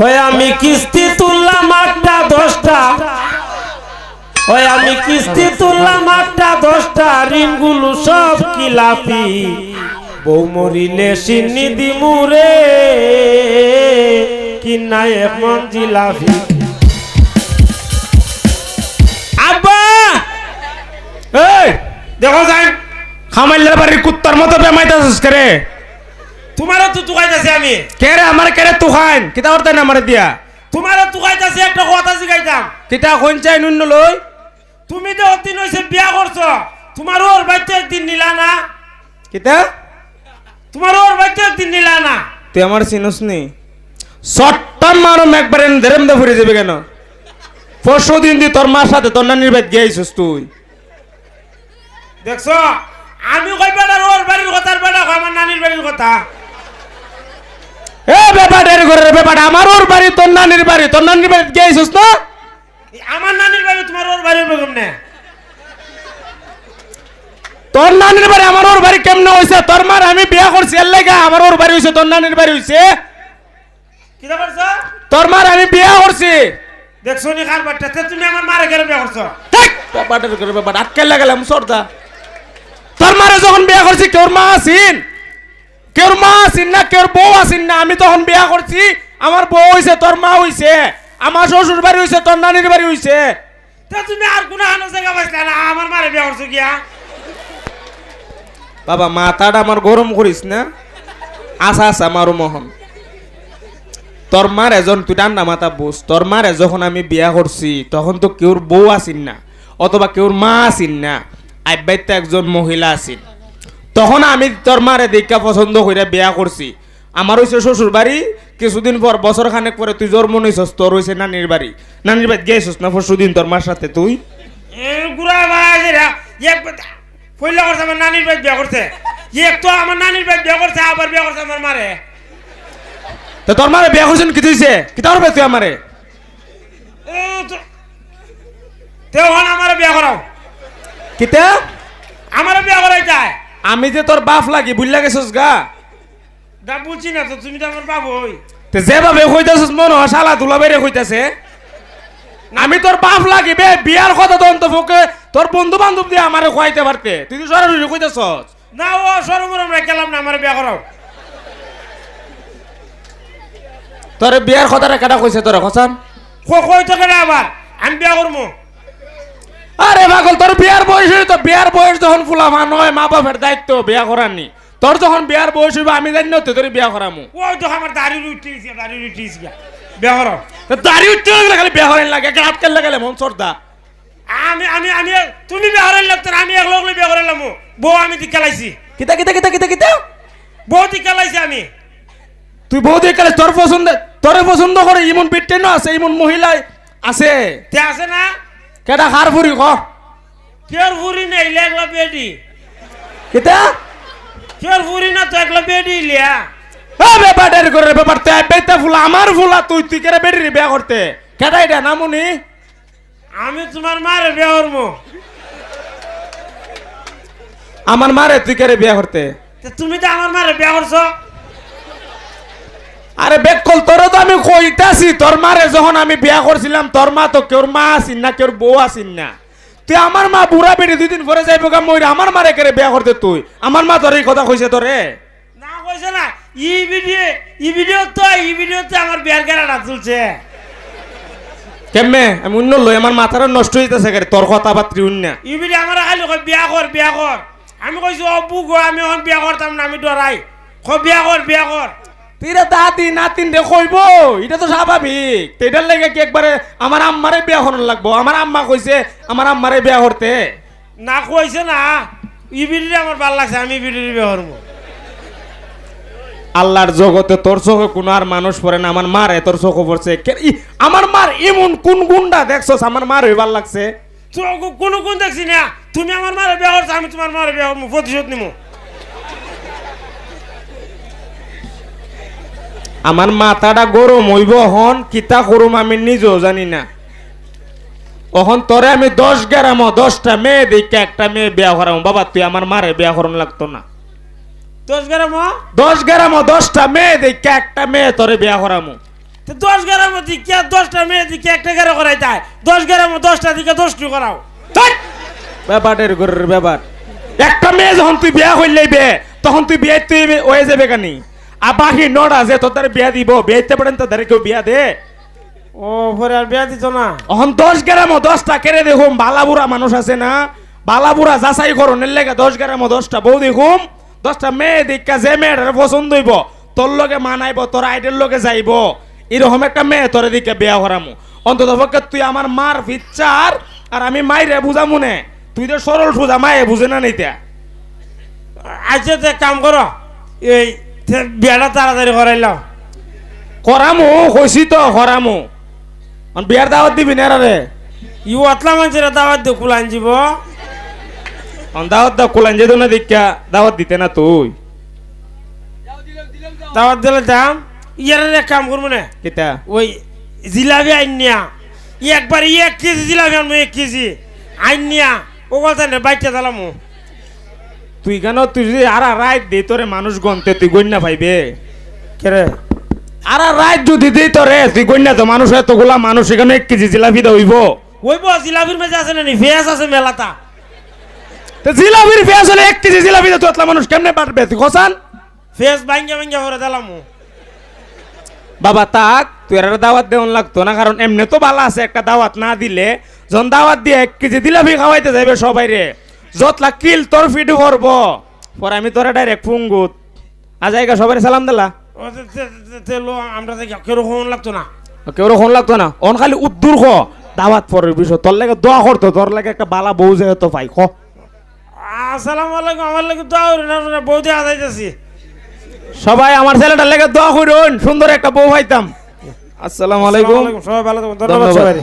ওই আমি কিস্তি তুললাম একটা দশটা। ওই আমি কিস্তি তুললাম একটা দশটা। ঋণগুলো সব কিলাপি বউ মরিলে সিন্নি দিমুরে কিনা এখন জিলাপি আব্বা! এই, দেখো যাই। খামাইলের বাড়ির কুত্তার মতো বেমাইতাছিস করে তোমারও তো তুকাইতেছি আমি। কে রে আমার কে রে তু খাইন কিতা করতে না আমারে দিয়া? তোমারও তুকাইতেছি একটা কথা শিখাইতাম কিতা কোন চাই নুন লই তুমি তো অদিন হয়েছে বিয়া করছ তোমার ওর বাড়িতে একদিন নিলা না। কিতা? তোমার ওর বাড়িতে একদিন নিলা না। তুই আমার চিনস নি? শটটা মারম একবারে ধেরেম দে ফুরে যাবে কেন? পরশু দিন দি তোর মার সাথে তোর নানির বাড়ি গিয়েছিস তুই। দেখছ আমি কই বেটার ওর বাড়ির কথা আর বেটা আমার নানির বাড়ির কথা। এ ব্যাপার এর ঘরে রে ব্যাপার আমার ওর বাড়ি তোর নানির বাড়ি। তোর নানির বাড়ি গিয়েছিস না? আমার নানির বাড়ি তোমার ওর বাড়ির বেগম নে তোর নানির বাড়ি আমার ওর বাড়ি কেমনে হইছে? তোর মার আমি বিয়া করছি এর লাগা আমার ওর বাড়ি হইছে তোর নানির বাড়ি হইছে। কি করছ তোর মার আমি বিয়া করছি। দেখছ নি খান বাট্টা তুমি আমার মারে গেলে বিয়া করছ। ঠিক ব্যাপারটার করে ব্যাপার আটকে লাগালাম সর্দা। তোর মারে যখন বিয়া করছি কেউর মা আসিন কেউর মা আসিন না কেউর বউ আসিন না আমি তখন বিয়া করছি আমার বউ হইছে তোর মা হইছে আমার শ্বশুর বাড়ি হইছে তোর নানির বাড়ি হইছে। তা তুমি আর কোন হানো জায়গা পাইছিলে না আমার মারে বিয়া করছ গিয়া। বাবা মাথাটা আমার গরম করিস না। আসা আসা মারু মোহন। তোর মার এজন তুই ঠান্ডা মাথা বুঝ তোর মারে যখন আমি বিয়া করছি তখন তো কেউর বউ আসিন না অথবা কেউর মা আসিন না আব্বাইতে একজন মহিলা আসিন তখন আমি তোর মারে দেখা পছন্দ করে বিয়া করছি। আমার হইছে শ্বশুর বাড়ি কিছুদিন পর বছর খানেক পরে তুই জন্ম নিছস তোর হইছে নানির বাড়ি। নানির বাড়ি গেছিস না পরশু দিন তোর মার সাথে তুই? গুড়া ভাই এক পয়লা করছে আমার নানির বাড়ি বিয়া করছে। এক তো আমার নানির বাড়ি বিয়া করছে আবার বিয়া করছে আমার মারে। তো তোর মারে বিয়া করছেন কি কি তোর তুই আমারে? ও তো- তেও হন আমার বিয়া করাও। কিতা আমার বিয়া করাই যায় আমি যে তোর বাপ লাগি বুঝলা গেছিস গা? দা বলছি না তো তুমি তো আমার বাবু হই। তে যেভাবে কইতাছিস মন হয় শালা দুলা বেড়ে কইতাছে আমি তোর বাপ লাগি বে বিয়ার কথা তো ফোকে তোর বন্ধু বান্ধব দিয়ে আমারে খোয়াইতে পারতে। তুই তো সরাসরি কইতাছস। না ও সরমরম রেখেলাম না আমার বিয়া করাও। তোর বিয়ার কথাটা কেটা কইছে তোর খসান কই তো কেন আবার? আমি বিয়া করব আরে পাগল তোর বিয়ার বয়স হইতো বিয়ার বয়স যখন ফুলা মা নয় মা বাপের দায়িত্ব বিয়া করার নি তোর যখন বিয়ার বয়স হইব আমি জানি না তোর বিয়া করামু। ওই তো আমার দাড়ি উঠিয়েছে দাড়ি উঠিয়েছে বিয়া করাও। তো দাড়ি উঠতে লাগলে খালি বিয়া করেন লাগে একটা হাতকে লাগালে মন সর্দা। আমি আমি আমি তুমি বিয়া করাই লাগতো আমি একলা একলা বিয়া করাইলাম বউ আমি দি খেলাইছি। কিতা কিতা কিতা কিতা কিতা? বউ দি খেলাইছি আমি। তুই বউ গেলে তোর পছন্দ তোরে পছন্দ করে ইমন পিটেন আছে ইমন মহিলা আছে। তে আছে না? কেটা হার ফুরি ক? কেউ ফুরি না ইলে একলা বেডি কিতা কেউ ফুরি না তো একলা বেডি ইলিয়া এ ব্যাপার ডের করে ব্যাপার তে বেতা ফুলা আমার ফুলা তুই তুই কেরে বেরি বিয়া করতে কেটা এটা নামুনি আমি তোমার মারে বিয়া করব আমার মারে তুই কেরে বিয়া করতে তুমি তো আমার মারে বিয়া করছ আরে বেকল তোর তো আমি কইতাছি তোর মারে যখন আমি বিয়া করছিলাম তোর মা তো কেউর মা আসিন না কেউর বউ আসিন না। তুই আমার মা বুড়া বেড়ি দুই দিন পরে যাইব গা মইরা আমার মারে কেরে বিয়া করতে তুই? আমার মা তোর এই কথা কইছে তোরে? না কইছে না। ই ভিডিও ই ভিডিও তো ই ভিডিওতে আমার বিয়ার গেরাটা চলছে কেমনে? আমি অন্য লই আমার মাথাটা নষ্ট হইতেছে কেরে তোর কথা বাত্রি অন্য। ই ভিডিও আমার খালি কয় বিয়া কর বিয়া কর। আমি কইছি অবু গো আমি এখন বিয়া করতাম না আমি ডরাই। খ বিয়া কর বিয়া কর। তিরে দাদি নাতিন রে কইব এটা তো স্বাভাবিক। তো এটার লাগে কি একবারে আমার আম্মারে বিয়া করার লাগবো? আমার আম্মা কইছে আমার আম্মারে বিয়া করতে। না কইছে না ই ভিডিও আমার ভালো লাগছে আমি ই ভিডিও বিয়া করব। আল্লাহর জগতে তোর চোখে কোনো আর মানুষ পড়ে না আমার মারে তোর চোখে পড়ছে। আমার মার এমন কোন গুন্ডা দেখছস? আমার মার হইবার লাগছে। তো কোনো কোন দেখছি না তুমি আমার মারে বিয়া করছ আমি তোমার মারে বিয়া করব প্রতিশোধ নিমো। আমার মাথাটা গরম হইব হন কিতা করুম আমি নিজেও জানি না। অহন তোরে আমি দশ গ্রামও দশটা মেয়ে দেখে একটা মেয়ে বিয়া করাম। বাবা তুই আমার মারে বিয়া করানো লাগতো না। দশ গ্রাম? দশ গ্রামও দশটা মেয়ে দেখে একটা মেয়ে তোরে বিয়া করামু। দশ গ্রামের দিকে দশটা মেয়ে দিকে একটা গেরা করাই যায় দশ গ্রামে দশটা দিকে দশটি করাও। তাই ব্যাপারের ঘরের ব্যাপার। একটা মেয়ে যখন তুই বিয়া হইলেই বে তখন তুই বিয়ে তুই হয়ে যাবে কানি? বাকি নটা যে তোর বিয়া দিব বিয়েতে পারেন তো দ্বারা কেউ বিয়া দে। ও পরে আর বিয়া দিত না? এখন দশ গ্রামও দশটা কেড়ে দেখুম বালাবুড়া মানুষ আছে না? বালাবুড়া যাচাই করণের লেগে দশ গ্রামও দশটা বউ দেখুম দশটা মেয়ে দেখা যে মেয়েটার পছন্দ হইব তোর লগে মানাইব তোর আইডের লগে যাইব। এরকম একটা মেয়ে তোর দিকে বিয়া করামু। অন্তত পক্ষে তুই আমার মার ফিচ্চার আর আমি মাইরে বুঝামু নে। তুই তো সরল সোজা মায়ে বুঝে না নিতে। আচ্ছা তো এক কাম করো। এই তে বিয়াটা তাড়াতাড়ি করাইলাম। করামু কইছি তো করামু। অন বিয়ার দাওয়াত দিবি না রে? ই অতলা মানুষের দাওয়াত দিয়ে কুলান যাব অন দাওয়াত দাও কোলান যেত না দীক্ষা দাওয়াত দিতে না তুই। দাওয়াত দিলে দাম? ইয়ার এক কাম করব না। কিতা? ওই জিলাপি আইনিয়া একবার এক কেজি জিলাপি আনব এক কেজি। আইনিয়া ও কথা না বাইকটা দিলাম তুই কেন তুই যদি আর রাইট দে তোরে মানুষ গনতে তুই গন্যা পাইবে কেরে আর রাইট যদি দিই তোরে তুই গন্যা তো মানুষ এতগুলা মানুষ এখানে এক কেজি জিলাপি দা হইব। ওই বো জিলাপির মেজে আছে না নি ফেস আছে মেলাটা তো জিলাপির পেঁয়াজ হলে এক কেজি জিলাপি দে তো এতলা মানুষ কেমনে পারবে তুই খসান ফেস ভাঙ্গা ভাঙ্গা করে দিলাম বাবা তাক তুই আর দাওয়াত দেওয়ান লাগতো না কারণ এমনি তো ভালো আছে একটা দাওয়াত না দিলে যখন দাওয়াত দিয়ে এক কেজি জিলাপি খাওয়াইতে যাবে সবাই রে যতলা কিল তোর ফিডু করব। পরে আমি তোরা ডাইরেক্ট ফুঙ্গুত। আজ আইগা সবাই সালাম দিলা? আমরা তো কেরকম লাগতো না? কেউ রকম লাগতো না? অন খালি উদ্দুর খ দাওয়াত পরের বিষয় তোর লাগে দোয়া করতো তোর লাগে একটা বালা বউ যে তো পাই খ আসসালামু আলাইকুম আমার লাগে দোয়া করেন আপনারা বৌদি আদাইতেছি সবাই আমার ছেলেটার লাগে দোয়া করুন সুন্দর একটা বউ পাইতাম। আসসালামু আলাইকুম। সবাই ভালো থাকুন ধন্যবাদ। সবাই